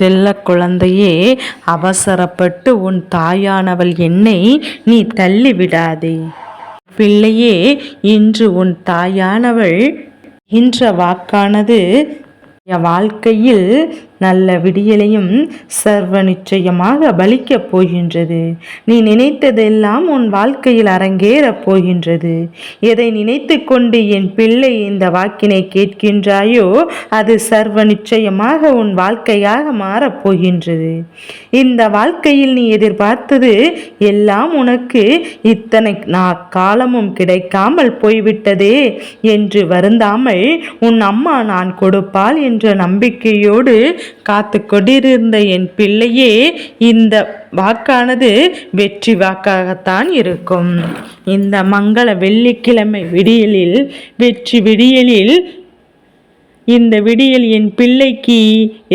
செல்ல குழந்தையே அவசரப்பட்டு உன் தாயானவள் என்னை நீ தள்ளிவிடாதே. பிள்ளையே இன்று உன் தாயானவள் இன்ற வாக்கானது என் வாழ்க்கையில் நல்ல விடியலையும் சர்வ நிச்சயமாக பலிக்கப் போகின்றது. நீ நினைத்ததெல்லாம் உன் வாழ்க்கையில் அரங்கேறப் போகின்றது. எதை நினைத்து கொண்டு என் பிள்ளை இந்த வாக்கினை கேட்கின்றாயோ அது சர்வ நிச்சயமாக உன் வாழ்க்கையாக மாறப் போகின்றது. இந்த வாழ்க்கையில் நீ எதிர்பார்த்தது எல்லாம் உனக்கு இத்தனை நா காலமும் கிடைக்காமல் போய்விட்டதே என்று வருந்தாமல் உன் அம்மா நான் கொடுப்பாள் என்ற நம்பிக்கையோடு காத்து கொண்டிருந்த என் பிள்ளையே இந்த வாக்கானது வெற்றி வாக்காகத்தான் இருக்கும். இந்த மங்கள வெள்ளிக்கிழமை விடியலில் வெற்றி விடியலில் இந்த விடியல் என் பிள்ளைக்கு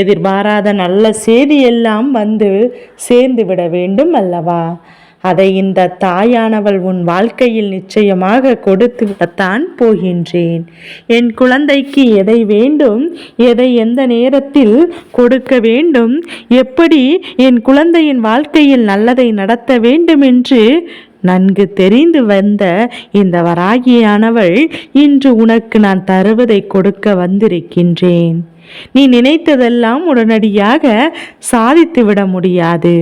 எதிர்பாராத நல்ல செய்தியெல்லாம் வந்து சேர்ந்து விட வேண்டும் அல்லவா? அதை இந்த தாயானவள் உன் வாழ்க்கையில் நிச்சயமாக கொடுத்து விடத்தான் போகின்றேன். என் குழந்தைக்கு எதை வேண்டும் எதை எந்த நேரத்தில் கொடுக்க வேண்டும் எப்படி என் குழந்தையின் வாழ்க்கையில் நல்லதை நடத்த வேண்டும் என்று நன்கு தெரிந்து வந்த இந்த வராகியானவள் இன்று உனக்கு நான் தருவதை கொடுக்க வந்திருக்கின்றேன். நீ நினைத்ததெல்லாம் உடனடியாக சாதித்துவிட முடியாது.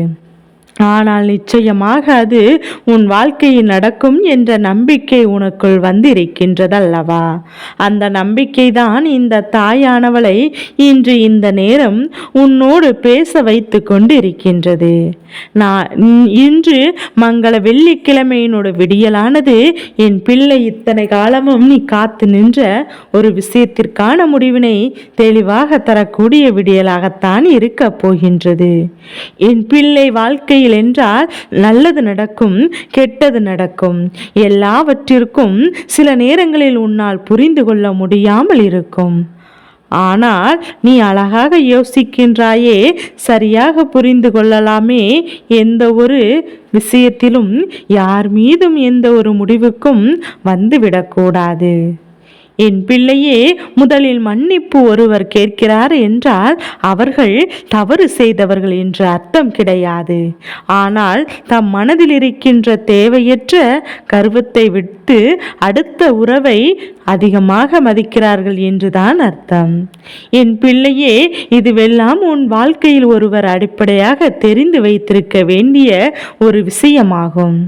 ஆனால் நிச்சயமாக அது உன் வாழ்க்கையில் நடக்கும் என்ற நம்பிக்கை உனக்குள் வந்திருக்கின்றதல்லவா? அந்த நம்பிக்கை தான் இந்த தாயானவளை இன்று இந்த நேரம் உன்னோடு பேச வைத்து கொண்டிருக்கின்றது. நான் இன்று மங்கள வெள்ளிக்கிழமையினோட விடியலானது என் பிள்ளை இத்தனை காலமும் நீ காத்து நின்ற ஒரு விஷயத்திற்கான முடிவினை தெளிவாக தரக்கூடிய விடியலாகத்தான் இருக்க போகின்றது. என் பிள்ளை வாழ்க்கையில் என்றால் நல்லது நடக்கும் கெட்டது நடக்கும். எல்லாவற்றிற்கும் சில நேரங்களில் உன்னால் புரிந்து கொள்ள முடியாமல் இருக்கும். ஆனால் நீ அழகாக யோசிக்கின்றாயே சரியாக புரிந்து கொள்ளலாமே. எந்த ஒரு விஷயத்திலும் யார் மீதும் எந்த ஒரு முடிவுக்கும் வந்துவிடக்கூடாது. என் பிள்ளையே முதலில் மன்னிப்பு ஒருவர் கேட்கிறார் என்றால் அவர்கள் தவறு செய்தவர்கள் என்று அர்த்தம் கிடையாது. ஆனால் தம் மனதில் இருக்கின்ற தேவையற்ற கர்வத்தை விட்டு அடுத்த உறவை அதிகமாக மதிக்கிறார்கள் என்றுதான் அர்த்தம். என் பிள்ளையே இதுவெல்லாம் உன் வாழ்க்கையில் ஒருவர் அடிப்படையாக தெரிந்து வைத்திருக்க வேண்டிய ஒரு விஷயமாகும்.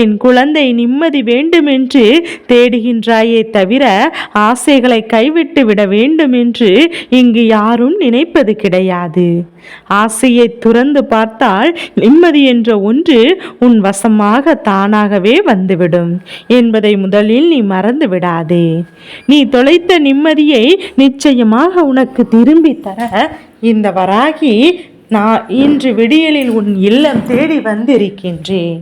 என் குழந்தை நிம்மதி வேண்டுமென்று தேடுகின்றாயே தவிர ஆசைகளை கைவிட்டு விட வேண்டுமென்று இங்கு யாரும் நினைப்பது கிடையாது. ஆசையை துறந்து பார்த்தால் நிம்மதி என்ற ஒன்று உன் வசமாக தானாகவே வந்துவிடும் என்பதை முதலில் நீ மறந்து விடாதே. நீ தொலைத்த நிம்மதியை நிச்சயமாக உனக்கு திரும்பி தர இந்த வராகி நான் இன்று விடியலில் உன் இல்லம் தேடி வந்திருக்கின்றேன்.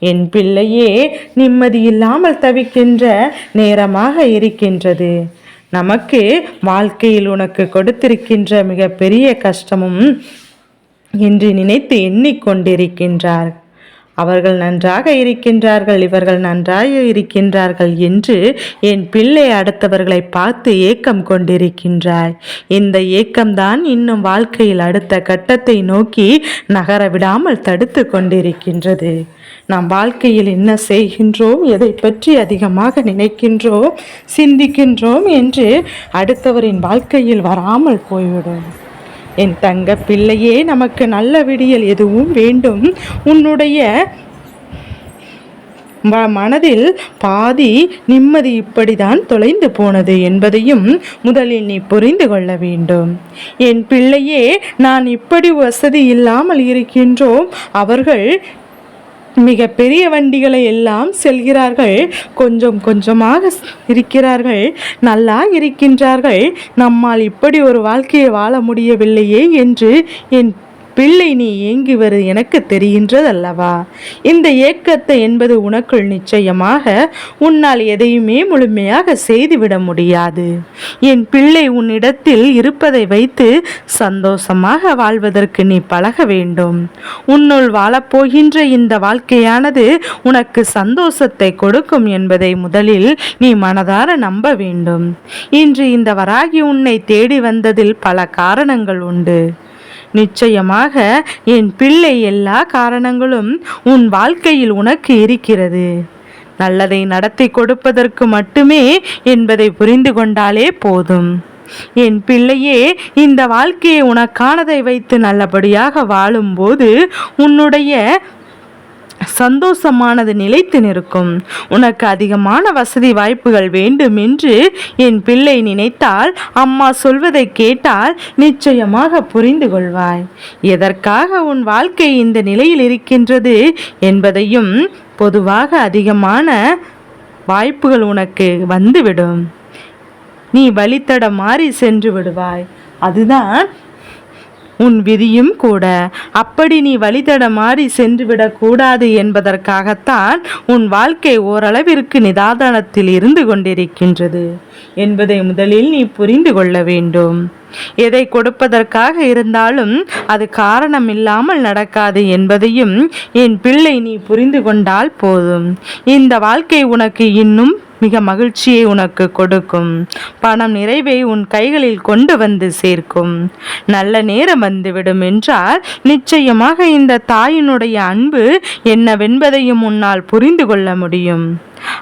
என் பிள்ளையே நிம்மதியில்லாமல் தவிக்கின்ற நேரமாக இருக்கின்றது. நமக்கு வாழ்க்கையில் உனக்கு கொடுத்திருக்கின்ற மிகப்பெரிய கஷ்டமும் என்று நினைத்து எண்ணிக்கொண்டிருக்கின்றார். அவர்கள் நன்றாக இருக்கின்றார்கள் இவர்கள் நன்றாக இருக்கின்றார்கள் என்று என் பிள்ளை அடுத்தவர்களை பார்த்து ஏக்கம் கொண்டிருக்கின்றாய். இந்த ஏக்கம்தான் இன்னும் வாழ்க்கையில் அடுத்த கட்டத்தை நோக்கி நகர விடாமல் தடுத்து கொண்டிருக்கின்றது. நாம் வாழ்க்கையில் என்ன செய்கின்றோம் எதை பற்றி அதிகமாக நினைக்கின்றோம் சிந்திக்கின்றோம் என்று அடுத்தவரின் வாழ்க்கையில் வராமல் போய்விடும். என் தங்க பிள்ளையே நமக்கு நல்ல விடியல் எதுவும் வேண்டும். உன்னுடைய மனதில் பாதி நிம்மதி இப்படிதான் தொலைந்து போனது என்பதையும் முதலில் நீ புரிந்து கொள்ள வேண்டும். என் பிள்ளையே நான் இப்படி வசதி இல்லாமல் இருக்கின்றோம். அவர்கள் மிக பெரிய வண்டிகளை எல்லாம் செல்கிறார்கள். கொஞ்சம் கொஞ்சமாக இருக்கிறார்கள். நல்லா இருக்கின்றார்கள். நம்மால் இப்படி ஒரு வாழ்க்கையை வாழ முடியவில்லையே என்று என் பிள்ளை நீ ஏங்குவது எனக்கு தெரிகின்றதல்லவா? இந்த ஏக்கத்தை என்பது உனக்குள் நிச்சயமாக உன்னால் எதையுமே முழுமையாக செய்துவிட முடியாது. என் பிள்ளை உன்னிடத்தில் இருப்பதை வைத்து சந்தோஷமாக வாழ்வதற்கு நீ பழக வேண்டும். உன்னுள் வாழப்போகின்ற இந்த வாழ்க்கையானது உனக்கு சந்தோஷத்தை கொடுக்கும் என்பதை முதலில் நீ மனதார நம்ப வேண்டும். இன்று இந்த வராகி உன்னை தேடி வந்ததில் பல காரணங்கள் உண்டு. நிச்சயமாக என் பிள்ளை எல்லா காரணங்களும் உன் வாழ்க்கையில் உனக்கு இருக்கிறது. நல்லதை நடத்தி கொடுப்பதற்கு மட்டுமே என்பதை புரிந்து கொண்டாலே போதும். என் பிள்ளையே இந்த வாழ்க்கையை உனக்கானதை வைத்து நல்லபடியாக வாழும்போது உன்னுடைய சந்தோஷமானது நிலைத்து நிற்கும். உனக்கு அதிகமான வசதி வாய்ப்புகள் வேண்டும் என்று என் பிள்ளை நினைத்தால் அம்மா சொல்வதை கேட்டால் நிச்சயமாக புரிந்து கொள்வாய். எதற்காக உன் வாழ்க்கை இந்த நிலையில் இருக்கின்றது என்பதையும் பொதுவாக அதிகமான வாய்ப்புகள் உனக்கு வந்துவிடும். நீ வழித்தட மாறி சென்று விடுவாய். அதுதான் உன் விதியும் கூட. அப்படி நீ வழிதடமாறி சென்றுவிடக் கூடாது என்பதற்காகத்தான் உன் வாழ்க்கை ஓரளவிற்கு நிதானத்தில் இருந்து கொண்டிருக்கின்றது என்பதை முதலில் நீ புரிந்து கொள்ள வேண்டும். எதை கொடுப்பதற்காக இருந்தாலும் அது காரணம் இல்லாமல் நடக்காது என்பதையும் என் பிள்ளை நீ புரிந்து கொண்டால் போதும். இந்த வாழ்க்கை உனக்கு இன்னும் மிக மகிழ்ச்சியை உனக்கு கொடுக்கும். பணம் நிறைவை உன் கைகளில் கொண்டு வந்து சேர்க்கும். நல்ல நேரம் வந்துவிடும் என்றால் நிச்சயமாக இந்த தாயினுடைய அன்பு என்னவென்பதையும் உன்னால் புரிந்து கொள்ள முடியும்.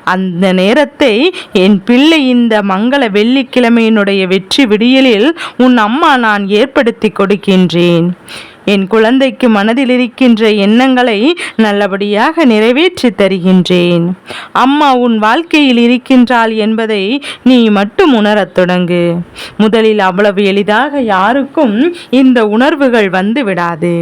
அந்த நேரத்தை என் பிள்ளை இந்த மங்கள வெள்ளிக்கிழமையினுடைய வெற்றி விடியலில் உன் அம்மா நான் ஏற்படுத்தி கொடுக்கின்றேன். என் குழந்தைக்கு மனதில் இருக்கின்ற எண்ணங்களை நல்லபடியாக நிறைவேற்றி தருகின்றேன். அம்மா உன் வாழ்க்கையில் இருக்கின்றாள் என்பதை நீ மட்டும் உணரத் தொடங்கு. முதலில் அவ்வளவு எளிதாக யாருக்கும் இந்த உணர்வுகள் வந்து விடாது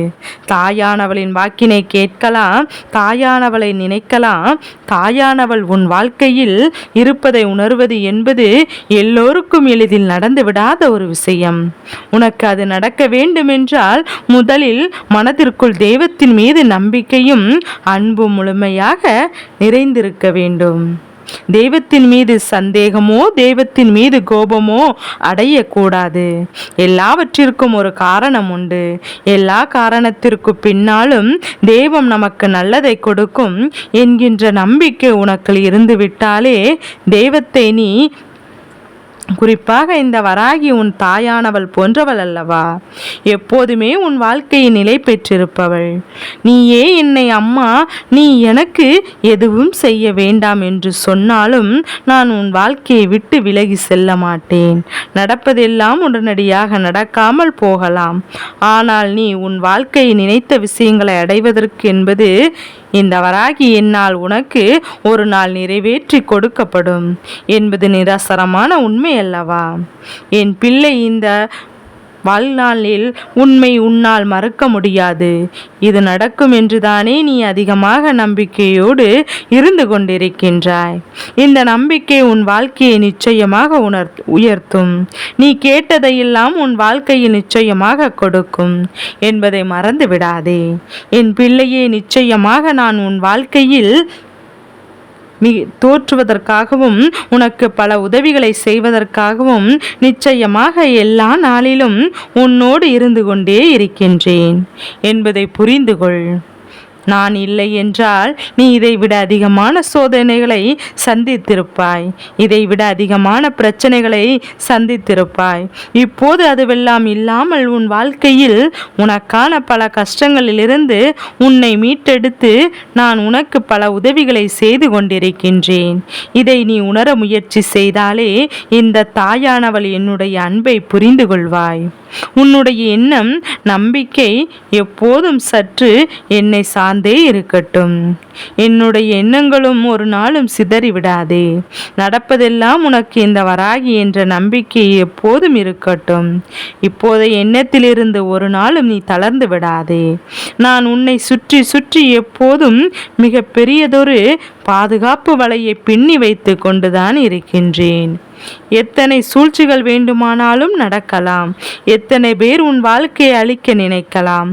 தாயானவளின் வாக்கினை கேட்கலாம் தாயானவளை நினைக்கலாம். தாயானவள் உன் வாழ்க்கையில் இருப்பதை உணர்வது என்பது எல்லோருக்கும் எளிதில் நடந்து விடாத ஒரு விஷயம். உனக்கு அது நடக்க வேண்டுமென்றால் முதல் முதலில் மனதிற்குள் தெய்வத்தின் மீது நம்பிக்கையும் அன்பும் முழுமையாக நிறைந்திருக்க வேண்டும். தெய்வத்தின் மீது சந்தேகமோ தெய்வத்தின் மீது கோபமோ அடையக்கூடாது. எல்லாவற்றிற்கும் ஒரு காரணம் உண்டு. எல்லா காரணத்திற்கு பின்னாலும் தெய்வம் நமக்கு நல்லதை கொடுக்கும் என்கின்ற நம்பிக்கை உனக்கு இருந்து விட்டாலே தெய்வத்தை நீ குறிப்பாக இந்த வராகி உன் தாயானவள் போன்றவள் அல்லவா? எப்போதுமே உன் வாழ்க்கையை நிலை பெற்றிருப்பவள். நீயே என்னை அம்மா நீ எனக்கு எதுவும் செய்ய வேண்டாம் என்று சொன்னாலும் நான் உன் வாழ்க்கையை விட்டு விலகி செல்ல மாட்டேன். நடப்பதெல்லாம் உடனடியாக நடக்காமல் போகலாம். ஆனால் நீ உன் வாழ்க்கையை நினைத்த விஷயங்களை அடைவதற்கு என்பது இந்த வராகி என்னால் உனக்கு ஒரு நாள் நிறைவேற்றி கொடுக்கப்படும். என்பது நிராசரமான உண்மை அல்லவா? என் பிள்ளை இந்த வாழ்நாளில் உண்மை உன்னால் மறக்க முடியாது. இது நடக்கும் என்றுதானே நீ அதிகமாக நம்பிக்கையோடு இருந்து கொண்டிருக்கின்றாய். இந்த நம்பிக்கை உன் வாழ்க்கையை நிச்சயமாக உணர் உயர்த்தும். நீ கேட்டதையெல்லாம் உன் வாழ்க்கையில் நிச்சயமாக கொடுக்கும் என்பதை மறந்து விடாதே என் பிள்ளையே நிச்சயமாக நான் உன் வாழ்க்கையில் மி தோற்றுவதற்காகவும் உனக்கு பல உதவிகளை செய்வதற்காகவும் நிச்சயமாக எல்லா நாளிலும் உன்னோடு இருந்து கொண்டே இருக்கின்றேன் என்பதை புரிந்து கொள் நான் இல்லை என்றால் நீ இதைவிட அதிகமான சோதனைகளை சந்தித்திருப்பாய். இதைவிட அதிகமான பிரச்சனைகளை சந்தித்திருப்பாய். இப்போது அதுவெல்லாம் இல்லாமல் உன் வாழ்க்கையில் உனக்கான பல கஷ்டங்களிலிருந்து உன்னை மீட்டெடுத்து நான் உனக்கு பல உதவிகளை செய்து கொண்டிருக்கின்றேன். இதை நீ உணர முயற்சி செய்தாலே இந்த தாயானவள் என்னுடைய அன்பை புரிந்து கொள்வாய். உன்னுடைய எண்ணம் நம்பிக்கை எப்போதும் சற்று என்னை சார்ந்தே இருக்கட்டும். என்னுடைய எண்ணங்களும் ஒரு நாளும் சிதறிவிடாதே நடப்பதெல்லாம் உனக்கு இந்த வராகி என்ற நம்பிக்கை எப்போதும் இருக்கட்டும். இப்போதைய எண்ணத்திலிருந்து ஒரு நாளும் நீ தளர்ந்து விடாதே. நான் உன்னை சுற்றி சுற்றி எப்போதும் மிக பெரியதொரு பாதுகாப்பு வலையை பின்னி வைத்து கொண்டுதான் இருக்கின்றேன். எத்தனை சூழ்ச்சிகள் வேண்டுமானாலும் நடக்கலாம். எத்தனை பேர் உன் வாழ்க்கையை அழிக்க நினைக்கலாம்.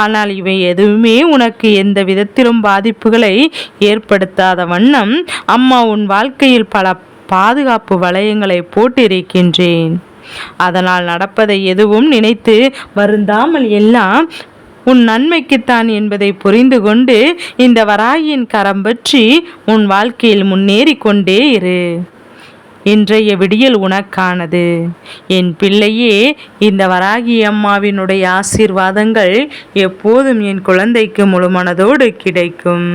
ஆனால் இவை எதுவுமே உனக்கு எந்த விதத்திலும் பாதிப்புகளை ஏற்படுத்தாத வண்ணம் அம்மா உன் வாழ்க்கையில் பல பாதுகாப்பு வளையங்களை போட்டிருக்கின்றேன். அதனால் நடப்பதை எதுவும் நினைத்து வருந்தாமல் எல்லாம் உன் நன்மைக்குத்தான் என்பதை புரிந்து கொண்டு இந்த வராயின் கரம் பற்றி உன் வாழ்க்கையில் முன்னேறி கொண்டே இரு. இன்றைய விடியல் உனக்கானது. என் பிள்ளையே இந்த வராகி அம்மாவினுடைய ஆசீர்வாதங்கள் எப்போதும் என் குழந்தைக்கு முழுமனதோடு கிடைக்கும்.